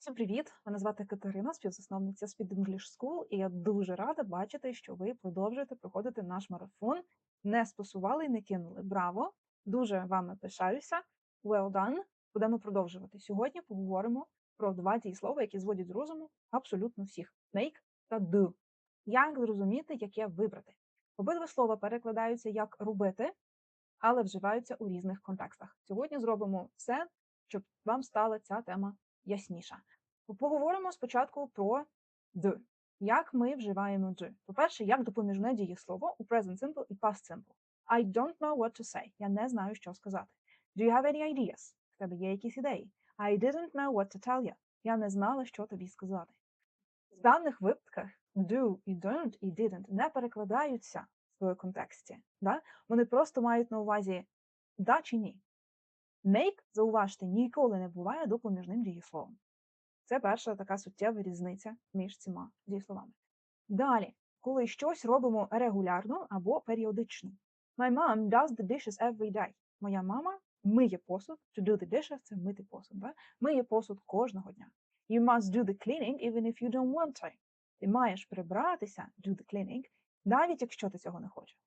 Всім привіт! Мене звати Катерина, співзасновниця Speed English School, і я дуже рада бачити, що ви продовжуєте проходити наш марафон. Не спасували і не кинули. Браво! Дуже вами пишаюся. Well done! Будемо продовжувати. Сьогодні поговоримо про два дієслова, які зводять з розуму абсолютно всіх: make та do. Як зрозуміти, яке вибрати? Обидва слова перекладаються як робити, але вживаються у різних контекстах. Сьогодні зробимо все, щоб вам стала ця тема ясніша. Поговоримо спочатку про do. Як ми вживаємо do? По-перше, як допоміжне дієслово у present simple і past simple. I don't know what to say. Я не знаю, що сказати. Do you have any ideas? В тебе є якісь ідеї? I didn't know what to tell you. Я не знала, що тобі сказати. В даних випадках do і don't і didn't не перекладаються в контексті. Да? Вони просто мають на увазі да чи ні. Make, зауважте, ніколи не буває допоміжним дієсловом. Це перша така суттєва різниця між цими дієсловами. Далі, коли щось робимо регулярно або періодично. My mom does the dishes every day. Моя мама миє посуд. To do the dishes – це мити посуд. Да? Миє посуд кожного дня. You must do the cleaning even if you don't want to. Ти маєш прибратися, do the cleaning, навіть якщо ти цього не хочеш.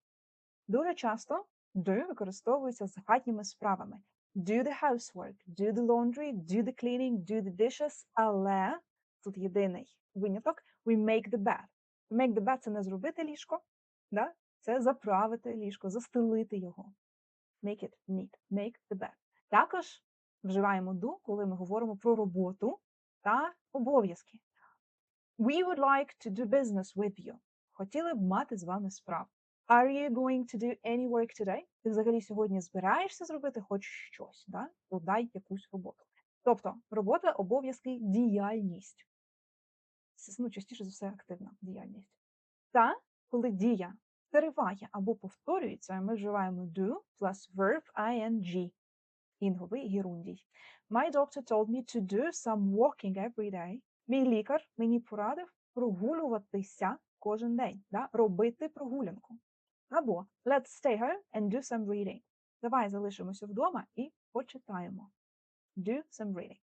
Дуже часто do використовується з хатніми справами. Do the housework, do the laundry, do the cleaning, do the dishes, але тут єдиний виняток we make the bed. Make the bed – це не зробити ліжко, да? це заправити ліжко, застелити його. Make it neat, make the bed. Також вживаємо do, коли ми говоримо про роботу та обов'язки. We would like to do business with you. Хотіли б мати з вами справу. Are you going to do any work today? Ти взагалі сьогодні збираєшся зробити хоч щось, да? Подай якусь роботу. Тобто робота, обов'язки, діяльність. Ну, частіше за все, активна діяльність. Та коли дія триває або повторюється, ми вживаємо do plus verb ing. Інговий герундій. My doctor told me to do some walking every day. Мій лікар мені порадив прогулюватися кожен день, да? робити прогулянку. Або let's stay home and do some reading. Давай залишимося вдома і почитаємо. Do some reading.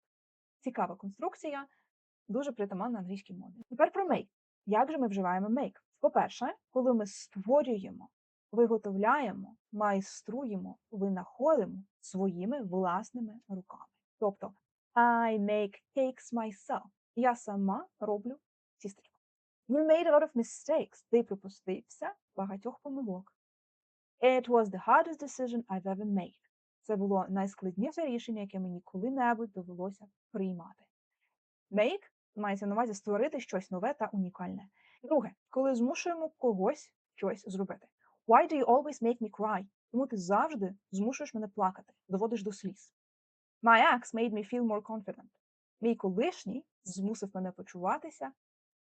Цікава конструкція, дуже притаманна англійській мові. Тепер про make. Як же ми вживаємо make? По-перше, коли ми створюємо, виготовляємо, майструємо, винаходимо своїми власними руками. Тобто I make cakes myself. Я сама роблю тістечко. You made a lot of mistakes. Ти припустився багатьох помилок. It was the hardest decision I've ever made. Це було найскладніше рішення, яке мені коли-небудь довелося приймати. Make мається на увазі створити щось нове та унікальне. Друге, коли змушуємо когось щось зробити. Why do you always make me cry? Тому ти завжди змушуєш мене плакати, доводиш до сліз. My ex made me feel more confident. Мій колишній змусив мене почуватися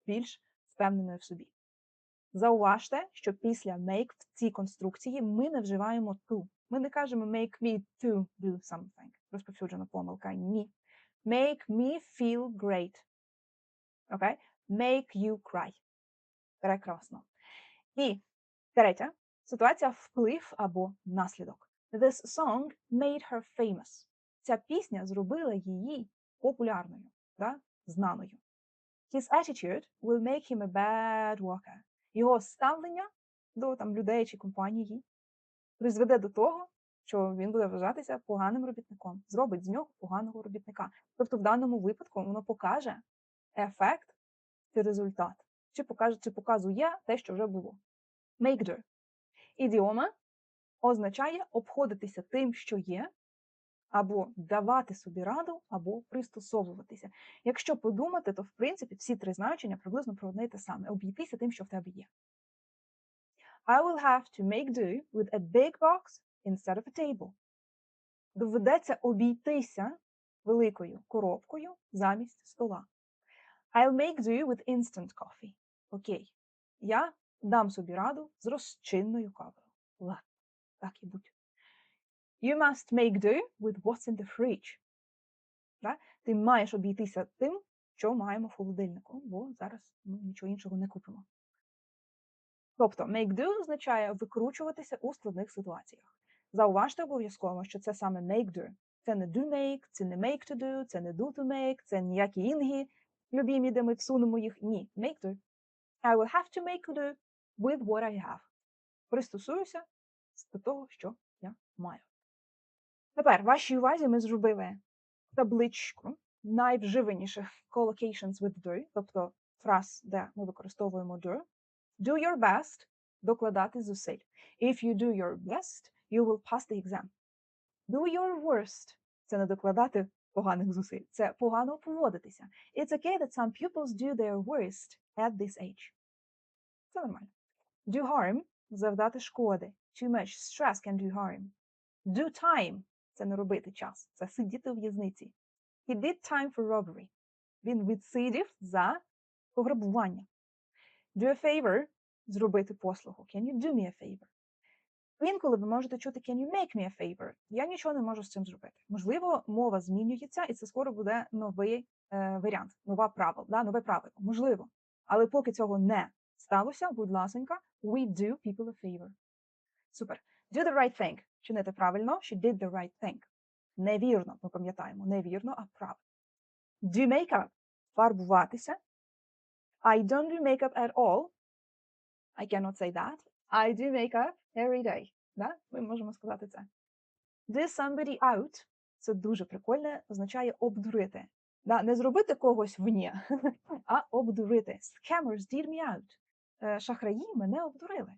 більш впевненою в собі. Зауважте, що після make в цій конструкції ми не вживаємо to. Ми не кажемо make me to do something. Розповсюджена помилка. Ні. Make me feel great. Okay? Make you cry. Прекрасно. І третя ситуація вплив або наслідок. This song made her famous. Ця пісня зробила її популярною, да? знаною. His attitude will make him a bad worker. Його ставлення до там, людей чи компанії призведе до того, що він буде вважатися поганим робітником, зробить з нього поганого робітника. Тобто, в даному випадку воно покаже ефект чи результат, чи покаже, чи показує те, що вже було. Make do. Ідіома означає обходитися тим, що є, або давати собі раду, або пристосовуватися. Якщо подумати, то в принципі всі три значення приблизно про одне й те саме обійтися тим, що в тебе є. I will have to make do with a big box instead of a table. Доведеться обійтися великою коробкою замість стола. I'll make do with instant coffee. Окей. Я дам собі раду з розчинною кавою. Ладно, так і будь. You must make do with what's in the fridge. Да? Ти маєш обійтися тим, що маємо в холодильнику, бо зараз ми нічого іншого не купимо. Тобто, make do означає викручуватися у складних ситуаціях. Зауважте обов'язково, що це саме make do. Це не do make, це не make to do, це не do to make, це ніякі інги любімі, де ми всунемо їх. Ні, make do. I will have to make do with what I have. Пристосуюся до того, що я маю. Тепер вашій увазі ми зробили табличку найвживаніших collocations with do, тобто фраз, де ми використовуємо do. Do your best – докладати зусиль. If you do your best, you will pass the exam. Do your worst – це не докладати поганих зусиль, це погано поводитися. It's okay that some pupils do their worst at this age. Це нормально. Do harm – завдати шкоди. Too much stress can do harm. Do time – це не робити час, це сидіти у в'язниці. He did time for robbery. Він відсидів за пограбування. Do a favor – зробити послугу. Can you do me a favor? Інколи ви можете чути Can you make me a favor? Я нічого не можу з цим зробити. Можливо, мова змінюється, і це скоро буде новий е, варіант, нова правил, да, нове правило. Можливо. Але поки цього не сталося, будь ласенька, we do people a favor. Супер. Do the right thing. Чинити правильно, she did the right thing. Невірно, ми пам'ятаємо, невірно, а правильно. Do makeup. Фарбуватися. I don't do makeup at all. I cannot say that. I do makeup every day. Да? Ми можемо сказати це. Do somebody out. Це дуже прикольне, означає обдурити. Да? Не зробити когось вні, а обдурити. Scammers did me out. Е, Шахраї мене обдурили.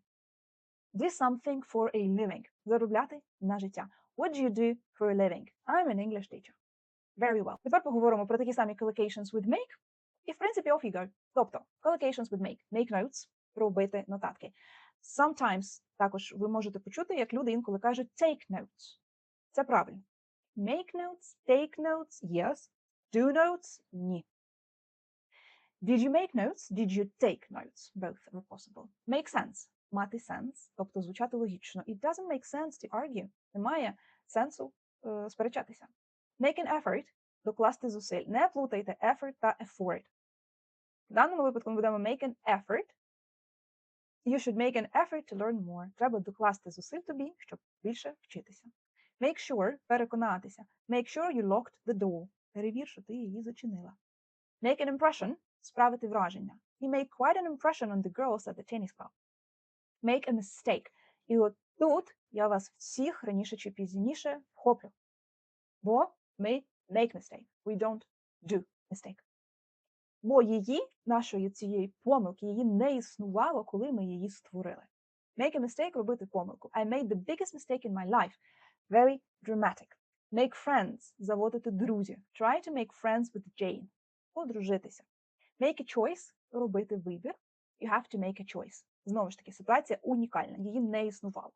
Do something for a living. Заробляти на життя. What do you do for a living? I'm an English teacher. Very well. Тепер поговоримо про такі самі collocations with make. І, в принципі, off you go. Тобто, collocations with make. Make notes. Робити нотатки. Sometimes також ви можете почути, як люди інколи кажуть take notes. Це правильно. Make notes, take notes, yes. Do notes, ні. Did you make notes? Did you take notes? Both are possible. Make sense. Мати сенс, тобто звучати логічно. It doesn't make sense to argue. Немає сенсу е, сперечатися. Make an effort – докласти зусиль. Не плутайте effort та effort. В даному випадку ми будемо make an effort. You should make an effort to learn more. Треба докласти зусиль тобі, щоб більше вчитися. Make sure – переконатися. Make sure you locked the door. Перевір, що ти її зачинила. Make an impression – справити враження. He made quite an impression on the girls at the tennis club. Make a mistake. І от тут я вас всіх раніше чи пізніше вхоплю. Бо ми make mistake. We don't do mistake. Бо її, нашої цієї помилки, її не існувало, коли ми її створили. Make a mistake – робити помилку. I made the biggest mistake in my life. Very dramatic. Make friends – заводити друзів. Try to make friends with Jane. Подружитися. Make a choice – робити вибір. You have to make a choice. Знову ж таки, ситуація унікальна, її не існувало.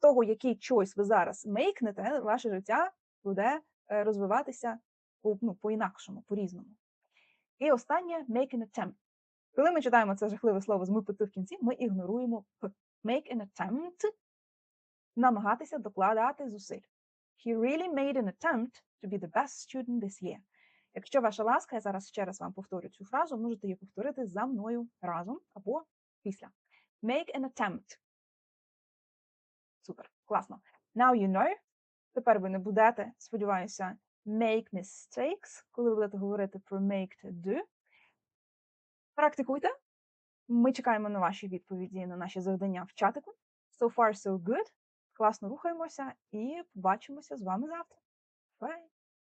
Того, який choice ви зараз мейкнете, ваше життя буде е, розвиватися по- ну, по-інакшому, по-різному. І останнє make an attempt. Коли ми читаємо це жахливе слово з мипити в кінці, ми ігноруємо п. Make an attempt намагатися докладати зусиль. He really made an attempt to be the best student this year. Якщо ваша ласка, я зараз ще раз вам повторю цю фразу, можете її повторити за мною разом або після. Make an attempt. Супер, класно. Now you know. Тепер ви не будете, сподіваюся, make mistakes, коли ви будете говорити про make to do. Практикуйте. Ми чекаємо на ваші відповіді на наші завдання в чатику. So far, so good. Класно рухаємося і побачимося з вами завтра. Bye!